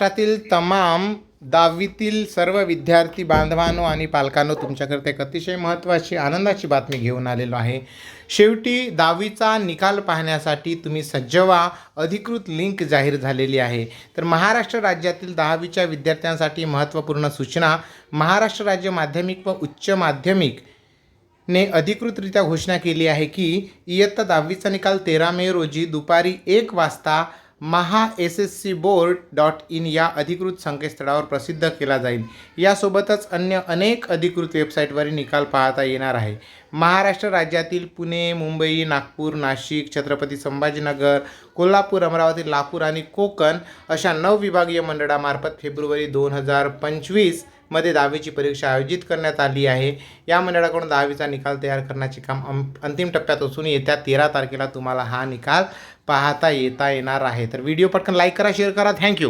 महाराष्ट्रातील तमाम दहावीतील सर्व विद्यार्थी बांधवांनो आणि पालकांनो तुमच्याकरता एक अतिशय महत्त्वाची आनंदाची बातमी घेऊन आलेलो आहे. शेवटी दहावीचा निकाल पाहण्यासाठी तुम्ही सज्ज व्हा. अधिकृत लिंक जाहीर झालेली आहे. तर महाराष्ट्र राज्यातील दहावीच्या विद्यार्थ्यांसाठी महत्त्वपूर्ण सूचना. महाराष्ट्र राज्य माध्यमिक व उच्च माध्यमिक ने अधिकृतरित्या घोषणा केली आहे की इयत्ता दहावीचा निकाल तेरा मे रोजी दुपारी एक वाजता Maha S S C board dot in या अधिकृत संकेतस्थळावर प्रसिद्ध केला जाईल. यासोबतच अन्य अनेक अधिकृत वेबसाईटवरील निकाल पाहता येणार आहे. महाराष्ट्र राज्यातील पुणे मुंबई नागपूर नाशिक छत्रपती संभाजीनगर कोल्हापूर अमरावती लातूर आणि कोकण अशा नऊ विभागीय मंडळामार्फत फेब्रुवारी दोन हजार पंचवीसमध्ये दहावीची परीक्षा आयोजित करण्यात आली आहे. या मंडळाकडून दहावीचा निकाल तयार करण्याचे काम अं अंतिम टप्प्यात असून येत्या तेरा तारखेला तुम्हाला हा निकाल पाहता येता येणार आहे. तर व्हिडिओ पटकन लाईक करा शेअर करा. थँक्यू.